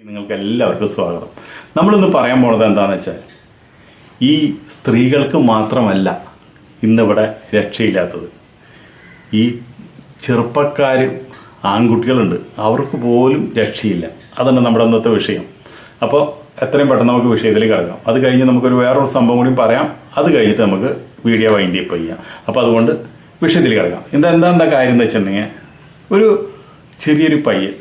നിങ്ങൾക്ക് എല്ലാവർക്കും സ്വാഗതം. നമ്മളിന്ന് പറയാൻ പോണത് എന്താണെന്ന് വെച്ചാൽ ഈ സ്ത്രീകൾക്ക് മാത്രമല്ല ഇന്നിവിടെ രക്ഷയില്ലാത്തത്. ഈ ചെറുപ്പക്കാർ ആൺകുട്ടികളുണ്ട് അവർക്ക് പോലും രക്ഷയില്ല. അതാണ് നമ്മുടെ ഇന്നത്തെ വിഷയം. അപ്പോൾ എത്രയും പെട്ടെന്ന് നമുക്ക് വിഷയത്തിൽ കിടക്കാം. അത് കഴിഞ്ഞ് നമുക്കൊരു വേറൊരു സംഭവം കൂടി പറയാം. അത് കഴിഞ്ഞിട്ട് നമുക്ക് വീഡിയോ വൈൻഡ് അപ്പ് ചെയ്യാം. അപ്പോൾ അതുകൊണ്ട് വിഷയത്തിൽ കിടക്കാം. എന്താ എന്താ കാര്യം എന്ന് വെച്ചിട്ടുണ്ടെങ്കിൽ ഒരു ചെറിയൊരു പയ്യൻ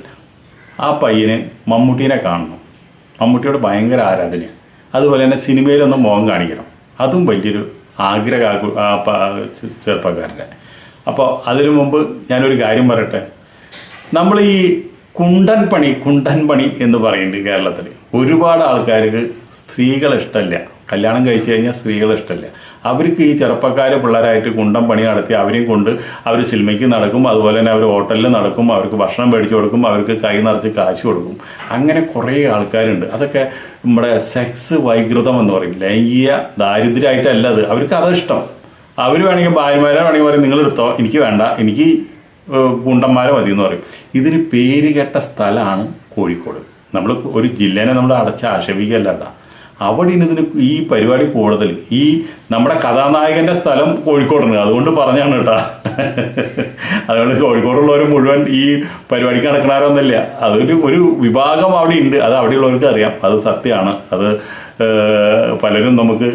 ആ പയ്യന് മമ്മൂട്ടീനെ കാണണം. മമ്മൂട്ടിയോട് ഭയങ്കര ആരാധനയാണ് അതുപോലെ തന്നെ സിനിമയിലൊന്നും മുഖം കാണിക്കണം. അതും വലിയൊരു ആഗ്രഹ ചെറുപ്പക്കാരന്റെ. അപ്പോൾ അതിനു മുമ്പ് ഞാനൊരു കാര്യം പറയട്ടെ? നമ്മൾ ഈ കുണ്ടൻ പണി കുണ്ടൻ പണി എന്ന് പറയുന്നുണ്ട് കേരളത്തിൽ. ഒരുപാട് ആൾക്കാർക്ക് സ്ത്രീകളെ ഇഷ്ടമല്ല. കല്യാണം കഴിച്ചു കഴിഞ്ഞാൽ സ്ത്രീകളെ ഇഷ്ടമല്ല. അവർക്ക് ഈ ചെറുപ്പക്കാർ പിള്ളേരായിട്ട് കുണ്ടം പണി നടത്തി അവരെയും കൊണ്ട് അവർ സിനിമയ്ക്ക് നടക്കും. അതുപോലെ തന്നെ അവർ ഹോട്ടലിൽ നടക്കും. അവർക്ക് ഭക്ഷണം മേടിച്ചു കൊടുക്കും. അവർക്ക് കൈ നിറച്ച് കാശ് കൊടുക്കും. അങ്ങനെ കുറേ ആൾക്കാരുണ്ട്. അതൊക്കെ നമ്മുടെ സെക്സ് വൈകൃതം എന്ന് പറയും. ലൈംഗിക ദാരിദ്ര്യമായിട്ടല്ല അത്. അവർക്ക് അതിഷ്ടം അവർ വേണമെങ്കിൽ ഭാര്യമാരെ വേണമെങ്കിൽ പറയും നിങ്ങൾ എടുത്തോ. എനിക്ക് വേണ്ട. എനിക്ക് ഗുണ്ടന്മാരെ മതി എന്ന് പറയും. ഇതിന് പേര് കേട്ട സ്ഥലമാണ് കോഴിക്കോട്. നമ്മൾ ഒരു ജില്ലേനെ നമ്മൾ അടച്ച് ആക്ഷേപിക്കല്ല കേട്ടോ. അവിടെ ഇതിന് ഈ പരിപാടി കൂടുതൽ. ഈ നമ്മുടെ കഥാനായകന്റെ സ്ഥലം കോഴിക്കോടാണ് അതുകൊണ്ട് പറഞ്ഞാണ് കേട്ടാ. അതുകൊണ്ട് കോഴിക്കോടുള്ളവർ മുഴുവൻ ഈ പരിപാടിക്ക് നടക്കണവരൊന്നുമില്ല അതൊരു ഒരു വിഭാഗം അവിടെ ഉണ്ട്. അത് അവിടെയുള്ളവർക്ക് അറിയാം. അത് സത്യമാണ്. അത് പലരും നമുക്ക്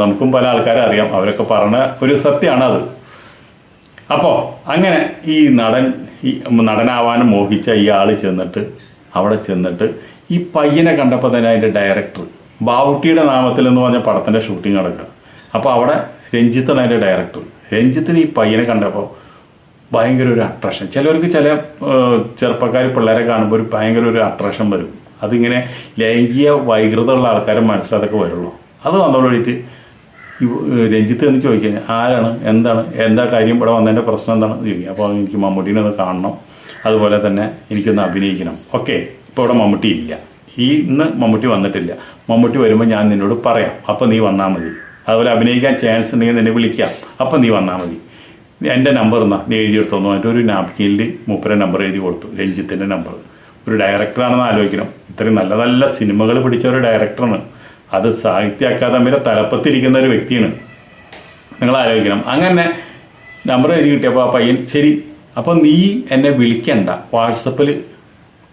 നമുക്കും പല ആൾക്കാരെ അറിയാം. അവരൊക്കെ പറഞ്ഞ ഒരു സത്യമാണ് അത്. അപ്പോൾ അങ്ങനെ ഈ നടൻ ഈ നടനാവാനും മോഹിച്ച ഈ ആൾ ചെന്നിട്ട് അവിടെ ചെന്നിട്ട് ഈ പയ്യനെ കണ്ടപ്പോൾ തന്നെ അതിന്റെ ഡയറക്ടർ ബാവുട്ടിയുടെ നാമത്തിൽ എന്ന് പറഞ്ഞ പടത്തിന്റെ ഷൂട്ടിംഗ് നടക്കുക. അപ്പോൾ അവിടെ രഞ്ജിത്താണ് അതിന്റെ ഡയറക്ടർ രഞ്ജിത്തിന് ഈ പയ്യനെ കണ്ടപ്പോൾ ഭയങ്കര ഒരു അട്രാക്ഷൻ ചിലവർക്ക് ചില ചെറുപ്പക്കാർ പിള്ളേരെ കാണുമ്പോൾ ഒരു ഭയങ്കര ഒരു അട്രാക്ഷൻ വരും. അതിങ്ങനെ ലൈംഗിക വൈകൃതമുള്ള ആൾക്കാരെ മനസ്സിലതൊക്കെ വരുള്ളൂ. അത് ഏഹ് രഞ്ജിത്ത് എന്ന് ചോദിക്കുന്നത് ആരാണ്? എന്താണ്? എന്താ കാര്യം? ഇവിടെ വന്നതിന്റെ പ്രശ്നം എന്താണെന്ന് ചോദിക്കുക അപ്പോൾ എനിക്ക് മമ്മൂട്ടീനെ ഒന്ന് കാണണം. അതുപോലെ തന്നെ എനിക്കൊന്ന് അഭിനയിക്കണം. ഓക്കെ. ഇപ്പോൾ ഇവിടെ മമ്മൂട്ടി ഇല്ല. ഈ ഇന്ന് മമ്മൂട്ടി വന്നിട്ടില്ല. മമ്മൂട്ടി വരുമ്പോൾ ഞാൻ നിന്നോട് പറയാം. അപ്പോൾ നീ വന്നാൽ മതി. അതുപോലെ അഭിനയിക്കാൻ ചാൻസ് ഉണ്ടെങ്കിൽ നിന്നെ വിളിക്കാം. അപ്പോൾ നീ വന്നാൽ മതി. എന്റെ നമ്പർ എന്നാ? നീ എഴുതി എന്റെ ഒരു നാപ്കിനിൽ മൂപ്പരെ നമ്പർ എഴുതി കൊടുത്തു. രഞ്ജിത്തിന്റെ നമ്പർ ഒരു ഡയറക്ടറാണെന്ന് ആലോചിക്കണം. ഇത്രയും നല്ല നല്ല സിനിമകൾ പിടിച്ച ഒരു ഡയറക്ടറാണ് അത് സാഹിത്യ അക്കാദമിയുടെ തലപ്പത്തിരിക്കുന്ന ഒരു വ്യക്തിയാണ്. നിങ്ങൾ ആലോചിക്കണം. അങ്ങനെ നമ്പർ എഴുതി കിട്ടിയപ്പോൾ ആ പയ്യൻ ശരി. അപ്പോൾ നീ എന്നെ വിളിക്കണ്ട. വാട്സപ്പിൽ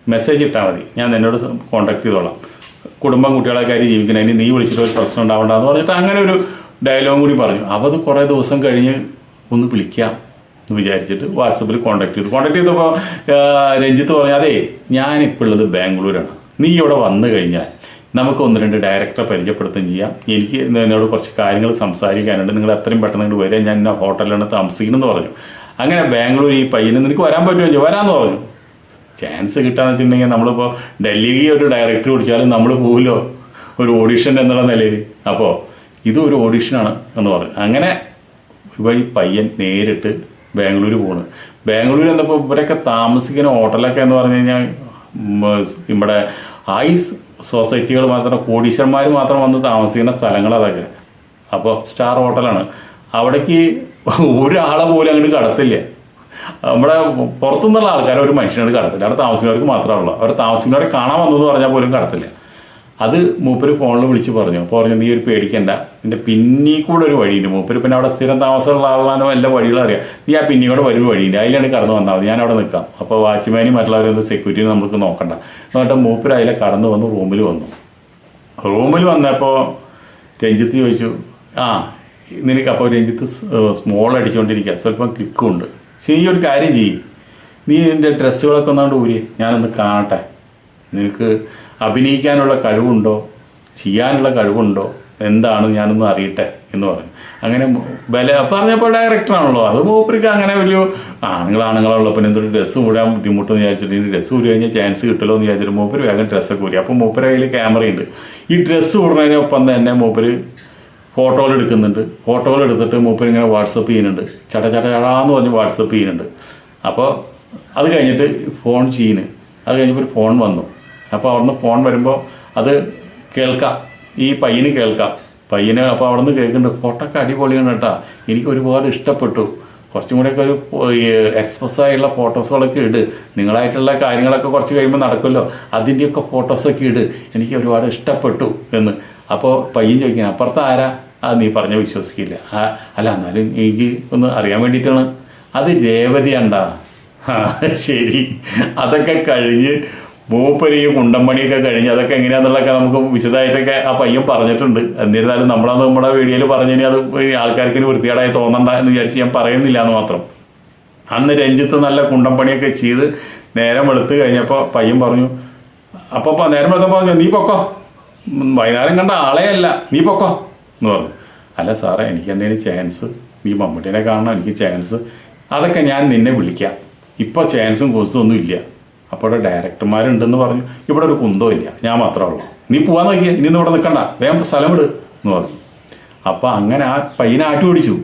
മെസ്സേജ് ഇട്ടാൽ മതി. ഞാൻ എന്നോട് കോൺടാക്ട് ചെയ്തോളാം. കുടുംബം കുട്ടികളെ കാര്യം ജീവിക്കുന്നതിന് നീ വിളിച്ചിട്ട് ഒരു പ്രശ്നം ഉണ്ടാവണ്ടെന്ന് പറഞ്ഞിട്ട് അങ്ങനെ ഒരു ഡയലോഗും കൂടി പറഞ്ഞു. അപ്പോൾ അത് കുറേ ദിവസം കഴിഞ്ഞ് ഒന്ന് വിളിക്കാം എന്ന് വിചാരിച്ചിട്ട് വാട്സപ്പിൽ കോൺടാക്ട് ചെയ്തു. കോൺടാക്ട് ചെയ്തപ്പോൾ രഞ്ജിത്ത് പറഞ്ഞു അതെ ഞാനിപ്പോൾ ഉള്ളത് ബാംഗ്ലൂരാണ്. നീ ഇവിടെ വന്നു കഴിഞ്ഞാൽ നമുക്ക് ഒന്ന് രണ്ട് ഡയറക്ടറെ പരിചയപ്പെടുത്തുകയും ചെയ്യാം. എനിക്ക് എന്നോട് കുറച്ച് കാര്യങ്ങൾ സംസാരിക്കാനുണ്ട്. നിങ്ങൾ എത്രയും പെട്ടെന്ന് ഇങ്ങോട്ട് വരിക. ഞാൻ ഹോട്ടലിലാണ് താമസിക്കണമെന്ന് പറഞ്ഞു. അങ്ങനെ ബാംഗ്ലൂർ ഈ പയ്യന് നിനക്ക് വരാൻ പറ്റുമോ വരാമെന്ന് പറഞ്ഞു. ചാൻസ് കിട്ടാന്ന് വെച്ചിട്ടുണ്ടെങ്കിൽ നമ്മളിപ്പോൾ ഡൽഹിക്ക് ഒരു ഡയറക്ടർ കുടിച്ചാലും നമ്മൾ പോകില്ലോ ഒരു ഓഡിഷൻ എന്നുള്ള നിലയിൽ അപ്പോൾ ഇതും ഒരു ഓഡിഷനാണ് എന്ന് പറഞ്ഞു. അങ്ങനെ ഇവ ഈ പയ്യൻ നേരിട്ട് ബാംഗ്ലൂർ പോകുന്നത് ബാംഗ്ലൂർ എന്നപ്പോൾ ഇവരൊക്കെ താമസിക്കുന്ന ഹോട്ടലൊക്കെ എന്ന് പറഞ്ഞു കഴിഞ്ഞാൽ ഇവിടെ ഹൈ സൊസൈറ്റികൾ മാത്രം കോടീശ്വരന്മാർ മാത്രം വന്ന് താമസിക്കുന്ന സ്ഥലങ്ങൾ അതൊക്കെ. അപ്പോൾ സ്റ്റാർ ഹോട്ടലാണ്. അവിടേക്ക് ഒരാളെ പോലും അങ്ങോട്ട് കടത്തില്ല. നമ്മുടെ പുറത്തുനിന്നുള്ള ആൾക്കാരെ ഒരു മനുഷ്യനോട് കടത്തില്ല. അവിടെ താമസിക്കുന്നവർക്ക് മാത്രമേ ഉള്ളൂ. അവർ താമസിക്കുന്നവരെ കാണാൻ വന്നതെന്ന് പറഞ്ഞാൽ പോലും കടത്തില്ല. അത് മൂപ്പര് ഫോണിൽ വിളിച്ച് പറഞ്ഞു. അപ്പോൾ പറഞ്ഞു നീ ഒരു പേടിക്കണ്ട. നിന്റെ പിന്നീ കൂടെ ഒരു വഴിയുണ്ട്. മൂപ്പര് പിന്നെ അവിടെ സ്ഥിരം താമസമുള്ള ആളാണോ എല്ലാ വഴികളും അറിയാം. നീ ആ പിന്നീ കൂടെ ഒരു വഴിയുണ്ട്. അതിലാണ് കടന്നു വന്നാൽ മതി. ഞാൻ അവിടെ നിൽക്കാം. അപ്പോൾ വാച്ച്മാനും മറ്റുള്ളവരൊന്നും സെക്യൂരിറ്റി നമുക്ക് നോക്കണ്ട. എന്നിട്ട് മൂപ്പര് അതിലെ കടന്നു വന്ന് റൂമിൽ വന്നു. റൂമിൽ വന്നപ്പോൾ രഞ്ജിത്ത് ചോദിച്ചു ആ നിനക്ക് അപ്പോൾ രഞ്ജിത്ത് സ്മോൾ അടിച്ചുകൊണ്ടിരിക്കുക സ്വല്പം കിക്കുണ്ട്. നീ ഒരു കാര്യം ചെയ്യും. നീ നിന്റെ ഡ്രസ്സുകളൊക്കെ ഒന്നാണ്ട് ഊരി ഞാനൊന്ന് കാണട്ടെ. നിനക്ക് അഭിനയിക്കാനുള്ള കഴിവുണ്ടോ? ചെയ്യാനുള്ള കഴിവുണ്ടോ? എന്താണ് ഞാനൊന്ന് അറിയട്ടെ എന്ന് പറഞ്ഞു. അങ്ങനെ ബല പറഞ്ഞപ്പോൾ ഡയറക്ടറാണല്ലോ അത് മൂപ്പർക്ക് അങ്ങനെ വലിയ ആണുങ്ങൾ ആണുങ്ങളുള്ള പിന്നെ എന്തൊരു ഡ്രസ്സ് കൂടാൻ ബുദ്ധിമുട്ടെന്ന് വിചാരിച്ചിട്ട് ഇനി ഡ്രസ്സ് ഊരി കഴിഞ്ഞാൽ ചാൻസ് കിട്ടുമല്ലോ എന്ന് വിചാരിച്ചിട്ട് മൂപ്പര് വേഗം ഡ്രസ്സൊക്കെ കൂടി അപ്പോൾ മൂപ്പര കയ്യിൽ ക്യാമറയുണ്ട് ഈ ഡ്രസ്സ് കൂടുന്നതിനൊപ്പം തന്നെ മൂപ്പര് ഫോട്ടോകൾ എടുക്കുന്നുണ്ട്. ഫോട്ടോകൾ എടുത്തിട്ട് മൂപ്പർ ഇങ്ങനെ വാട്സപ്പ് ചെയ്യുന്നുണ്ട്. ചട ചട ചടാന്ന് പറഞ്ഞ് വാട്സപ്പ് ചെയ്യുന്നുണ്ട്. അപ്പോൾ അത് കഴിഞ്ഞിട്ട് ഫോൺ ചെയ്യുന്നു അത് കഴിഞ്ഞപ്പോൾ ഒരു ഫോൺ വന്നു. അപ്പോൾ അവിടുന്ന് ഫോൺ വരുമ്പോൾ അത് കേൾക്കാം. ഈ പയ്യന് കേൾക്കാം. പയ്യനെ അപ്പോൾ അവിടെ നിന്ന് കേൾക്കുന്നുണ്ട്. ഫോട്ടോക്കെ അടിപൊളിയാണ് കേട്ടാ. എനിക്ക് ഒരുപാട് ഇഷ്ടപ്പെട്ടു. കുറച്ചും കൂടെയൊക്കെ ഒരു എക്സ്പ്രസ് ആയിട്ടുള്ള ഫോട്ടോസുകളൊക്കെ ഇട്. നിങ്ങളായിട്ടുള്ള കാര്യങ്ങളൊക്കെ കുറച്ച് കഴിയുമ്പോൾ നടക്കുമല്ലോ. അതിന്റെയൊക്കെ ഫോട്ടോസൊക്കെ ഇട്. എനിക്ക് ഒരുപാട് ഇഷ്ടപ്പെട്ടു എന്ന്. അപ്പോൾ പയ്യൻ ചോദിക്കണം അപ്പുറത്ത് ആരാ? ആ നീ പറഞ്ഞ വിശ്വസിക്കില്ല. ആ അല്ല എന്നാലും എനിക്ക് ഒന്ന് അറിയാൻ വേണ്ടിയിട്ടാണ്. അത് രേവതിയാണ്ടാ ആ ശരി. അതൊക്കെ കഴിഞ്ഞ് മൂപ്പരിയും കുണ്ടമ്പണിയൊക്കെ കഴിഞ്ഞ് അതൊക്കെ എങ്ങനെയാണെന്നുള്ളതൊക്കെ നമുക്ക് വിശദമായിട്ടൊക്കെ ആ പയ്യൻ പറഞ്ഞിട്ടുണ്ട്. എന്നിരുന്നാലും നമ്മളത് നമ്മുടെ വീഡിയോയിൽ പറഞ്ഞിനി അത് ആൾക്കാർക്ക് വൃത്തികേടായി തോന്നണ്ട എന്ന് വിചാരിച്ച് ഞാൻ പറയുന്നില്ല എന്ന് മാത്രം. അന്ന് രഞ്ജിത്ത് നല്ല കുണ്ടമ്പണിയൊക്കെ ചെയ്ത് നേരം വെളുത്ത് കഴിഞ്ഞപ്പോൾ പയ്യൻ പറഞ്ഞു അപ്പോൾ നേരം വെളുത്തപ്പോൾ പറഞ്ഞു നീ പൊക്കോ. വൈകുന്നേരം കണ്ട ആളെ അല്ല. നീ പൊക്കോ എന്ന് പറഞ്ഞു. അല്ല സാറേ എനിക്ക് എന്തെങ്കിലും ചാൻസ് നീ മമ്മൂട്ടിനെ കാണണം എനിക്ക് ചാൻസ് അതൊക്കെ ഞാൻ നിന്നെ വിളിക്കാം. ഇപ്പോൾ ചാൻസും കോഴ്സും ഒന്നും ഇല്ല. അപ്പോൾ ഇവിടെ ഡയറക്ടർമാരുണ്ടെന്ന് പറഞ്ഞു. ഇവിടെ ഒരു കുന്തവും ഇല്ല. ഞാൻ മാത്രമേ ഉള്ളൂ. നീ പോവാൻ നോക്കിയ. ഇനി ഇവിടെ നിൽക്കണ്ട. വേഗം സ്ഥലം വിട് എന്ന് പറഞ്ഞു. അപ്പോൾ അങ്ങനെ ആ പയ്യനെ ആട്ടി ഓടിച്ചു.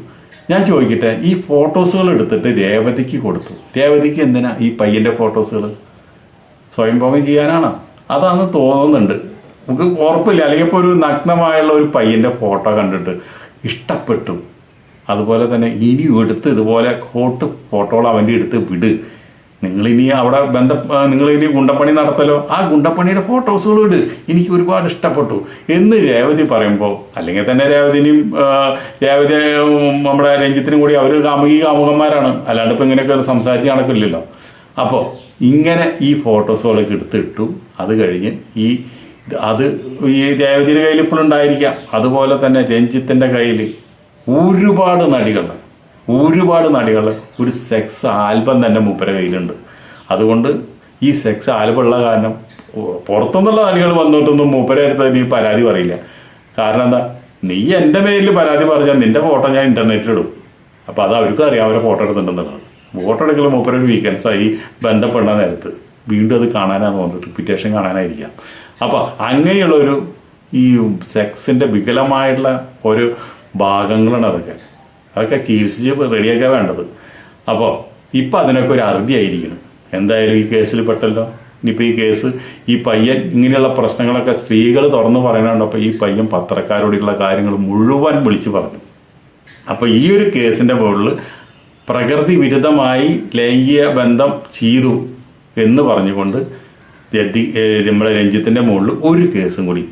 ഞാൻ ചോദിക്കട്ടെ ഈ ഫോട്ടോസുകൾ എടുത്തിട്ട് രേവതിക്ക് കൊടുത്തു. രേവതിക്ക് എന്തിനാ ഈ പയ്യന്റെ ഫോട്ടോസുകൾ സ്വയംഭോഗം ചെയ്യാനാണ്? അതാന്ന് തോന്നുന്നുണ്ട്. നമുക്ക് ഉറപ്പില്ല. അല്ലെങ്കിൽ ഇപ്പോൾ ഒരു നഗ്നമായുള്ള ഒരു പയ്യന്റെ ഫോട്ടോ കണ്ടിട്ട് ഇഷ്ടപ്പെട്ടു. അതുപോലെ തന്നെ ഇനിയും എടുത്ത് ഇതുപോലെ കോട്ട് ഫോട്ടോകൾ അവന്റെ എടുത്ത് വിട്. നിങ്ങളിനി അവിടെ ബന്ധ നിങ്ങളിനി ഗുണ്ടപ്പണി നടത്തലോ? ആ ഗുണ്ടപ്പണിയുടെ ഫോട്ടോസുകൾ ഇട്. എനിക്ക് ഒരുപാട് ഇഷ്ടപ്പെട്ടു. എന്ന് രേവതി പറയുമ്പോൾ അല്ലെങ്കിൽ തന്നെ രേവതിനെയും രേവതി നമ്മുടെ രഞ്ജിത്തിനും കൂടി അവർ കാമുകി കാമുകന്മാരാണ്. അല്ലാണ്ട് ഇപ്പം ഇങ്ങനെയൊക്കെ സംസാരിച്ച് കണക്കില്ലല്ലോ അപ്പോൾ ഇങ്ങനെ ഈ ഫോട്ടോസുകളൊക്കെ എടുത്തിട്ടു. അത് കഴിഞ്ഞ് ഈ അത് ഈ രേവതിയുടെ കയ്യിൽ ഇപ്പോഴും ഉണ്ടായിരിക്കാം. അതുപോലെ തന്നെ രഞ്ജിത്തിന്റെ കയ്യിൽ ഒരുപാട് നടികൾ. ഒരുപാട് നടികൾ. ഒരു സെക്സ് ആൽബം തന്നെ മൂപ്പര കയ്യിലുണ്ട്. അതുകൊണ്ട് ഈ സെക്സ് ആൽബം ഉള്ള കാരണം പുറത്തുനിന്നുള്ള നടികൾ വന്നിട്ടൊന്നും മൂപ്പര അടുത്ത് നീ പരാതി പറയില്ല. കാരണം എന്താ? നീ എന്റെ മേലിൽ പരാതി പറഞ്ഞാൽ നിന്റെ ഫോട്ടോ ഞാൻ ഇന്റർനെറ്റിൽ ഇടും. അപ്പോൾ അത് അവർക്കും അറിയാം അവരെ ഫോട്ടോ എടുത്തിട്ടുണ്ടെന്നുള്ളത്. ഫോട്ടോ എടുക്കൽ മൂപ്പര ഒരു ബന്ധപ്പെടുന്ന നേരത്ത്. വീണ്ടും അത് കാണാനാണ് തോന്നുന്നത് റിപ്പീറ്റേഷൻ കാണാനായിരിക്കാം. അപ്പോൾ അങ്ങനെയുള്ള ഒരു ഈ സെക്സിന്റെ വികലമായിട്ടുള്ള ഒരു ഭാഗങ്ങളാണ് അതൊക്കെ. അതൊക്കെ ചികിത്സിച്ച് റെഡിയാക്കാൻ വേണ്ടത്. അപ്പോൾ ഇപ്പം അതിനൊക്കെ ഒരു അറുതിയായിരിക്കണം എന്തായാലും ഈ കേസിൽ പെട്ടല്ലോ. ഇനിയിപ്പോൾ ഈ കേസ് ഈ പയ്യൻ ഇങ്ങനെയുള്ള പ്രശ്നങ്ങളൊക്കെ സ്ത്രീകൾ തുറന്നു പറയുന്നുണ്ട് അപ്പോൾ ഈ പയ്യൻ പത്രക്കാരോടുള്ള കാര്യങ്ങൾ മുഴുവൻ വിളിച്ചു പറഞ്ഞു. അപ്പോൾ ഈ ഒരു കേസിന്റെ മുകളിൽ പ്രകൃതി വിരുദ്ധമായി ലൈംഗിക ബന്ധം ചെയ്തു എന്ന് പറഞ്ഞുകൊണ്ട് രതി നമ്മുടെ രഞ്ജിത്തിന്റെ മുകളിൽ ഒരു കേസും കൂടി.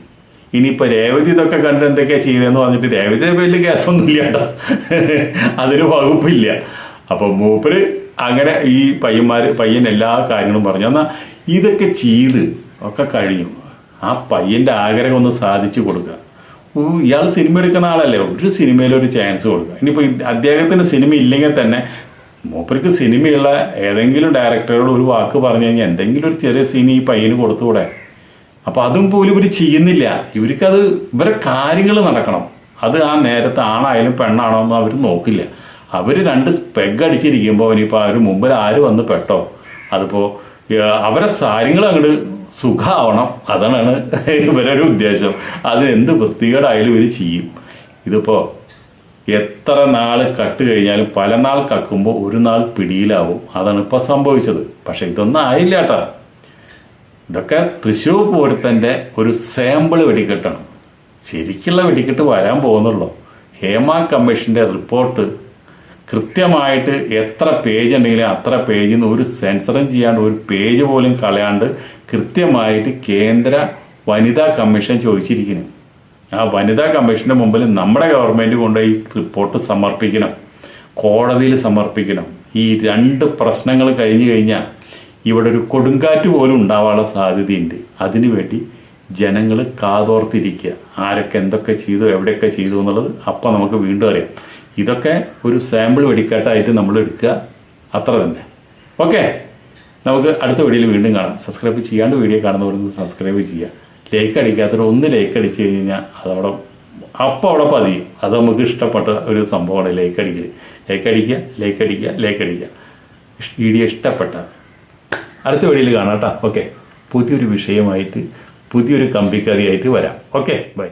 ഇനിയിപ്പോൾ രേവതി ഇതൊക്കെ കണ്ട് എന്തൊക്കെയാണ് ചെയ്തതെന്ന് പറഞ്ഞിട്ട് രേവതി വലിയ കേസൊന്നും ഇല്ല കേട്ടോ. അതിന് വകുപ്പില്ല. അപ്പോൾ മൂപ്പര് അങ്ങനെ ഈ പയ്യന്മാർ പയ്യൻ എല്ലാ കാര്യങ്ങളും പറഞ്ഞു. എന്നാൽ ഇതൊക്കെ ചെയ്ത് ഒക്കെ കഴിഞ്ഞു. ആ പയ്യന്റെ ആഗ്രഹം ഒന്ന് സാധിച്ചു കൊടുക്കുക. ഇയാൾ സിനിമ എടുക്കുന്ന ആളല്ലേ? ഒരു സിനിമയിൽ ഒരു ചാൻസ് കൊടുക്കുക ഇനിയിപ്പോൾ അദ്ദേഹത്തിന് സിനിമ ഇല്ലെങ്കിൽ തന്നെ മൂപ്പർക്ക് സിനിമയുള്ള ഏതെങ്കിലും ഡയറക്ടറോട് ഒരു വാക്ക് പറഞ്ഞു കഴിഞ്ഞാൽ എന്തെങ്കിലും ഒരു ചെറിയ സീൻ ഈ പയ്യന് കൊടുത്തുകൂടെ? അപ്പൊ അതും പോലും ഇവർ ചെയ്യുന്നില്ല. ഇവർക്കത് ഇവരെ കാര്യങ്ങൾ നടക്കണം. അത് ആ നേരത്തെ ആണായാലും പെണ്ണാണോ എന്ന് അവർ നോക്കില്ല. അവർ രണ്ട് പെഗ് അടിച്ചിരിക്കുമ്പോൾ ഇനിയിപ്പോൾ അവർ മുമ്പിൽ ആര് വന്ന് പെട്ടോ? അതിപ്പോൾ അവരെ കാര്യങ്ങൾ അങ്ങോട്ട് സുഖമാവണം അതാണ് ഇവരൊരു ഉദ്ദേശം. അത് എന്ത് വൃത്തികേടായാലും ഇവർ ചെയ്യും. ഇതിപ്പോ എത്ര നാൾ കട്ട് കഴിഞ്ഞാലും പല നാൾ കക്കുമ്പോൾ ഒരു നാൾ പിടിയിലാവും. അതാണ് ഇപ്പോൾ സംഭവിച്ചത്. പക്ഷെ ഇതൊന്നും ആയില്ല കേട്ടോ ഇതൊക്കെ തൃശ്ശൂർ പൂരത്തിന്റെ ഒരു സാമ്പിൾ വെടിക്കെട്ടാണ്. ശരിക്കുള്ള വെടിക്കെട്ട് വരാൻ പോകുന്നുള്ളൂ. ഹേമ കമ്മീഷന്റെ റിപ്പോർട്ട് കൃത്യമായിട്ട് എത്ര പേജ് ഉണ്ടെങ്കിലും അത്ര പേജിൽ നിന്ന് ഒരു സെൻസറും ചെയ്യാണ്ട് ഒരു പേജ് പോലും കളയാണ്ട് കൃത്യമായിട്ട് കേന്ദ്ര വനിതാ കമ്മീഷൻ ചോദിച്ചിരിക്കുന്നു. ആ വനിതാ കമ്മീഷന്റെ മുമ്പിൽ നമ്മുടെ ഗവൺമെന്റ് ഈ റിപ്പോർട്ട് സമർപ്പിക്കണം. കോടതിയിൽ സമർപ്പിക്കണം. ഈ രണ്ട് പ്രശ്നങ്ങൾ കഴിഞ്ഞു കഴിഞ്ഞാൽ ഇവിടെ ഒരു കൊടുങ്കാറ്റ് പോലും ഉണ്ടാവാനുള്ള സാധ്യതയുണ്ട്. അതിനുവേണ്ടി ജനങ്ങൾ കാതോർത്തിരിക്കുക. ആരൊക്കെ എന്തൊക്കെ ചെയ്തു എവിടെയൊക്കെ ചെയ്തു എന്നുള്ളത് അപ്പം നമുക്ക് വീണ്ടും അറിയാം. ഇതൊക്കെ ഒരു സാമ്പിൾ വെടിക്കാട്ടായിട്ട് നമ്മൾ എടുക്കുക. അത്ര തന്നെ. ഓക്കെ നമുക്ക് അടുത്ത വീഡിയോയിൽ വീണ്ടും കാണാം. സബ്സ്ക്രൈബ് ചെയ്യാണ്ട് വീഡിയോ കാണുന്നവരൊന്ന് സബ്സ്ക്രൈബ് ചെയ്യുക. ലൈക്ക് അടിക്കാത്തവർ ഒന്ന് ലേക്ക് അടിച്ചു കഴിഞ്ഞാൽ അതവിടെ അപ്പോൾ അവിടെ പതി അത് നമുക്ക് ഇഷ്ടപ്പെട്ട ഒരു സംഭവമാണ് ലേക്ക് അടിക്കൽ ലേക്ക് അടിക്കുക ലേക്ക് അടിക്കുക ലേക്ക് അടിക്കുക. വീഡിയോ ഇഷ്ടപ്പെട്ട. അടുത്ത വീഡിയോയിൽ കാണാം കേട്ടോ. ഓക്കെ പുതിയൊരു വിഷയമായിട്ട് പുതിയൊരു കമ്പിക്കറിയായിട്ട് വരാം. Okay bye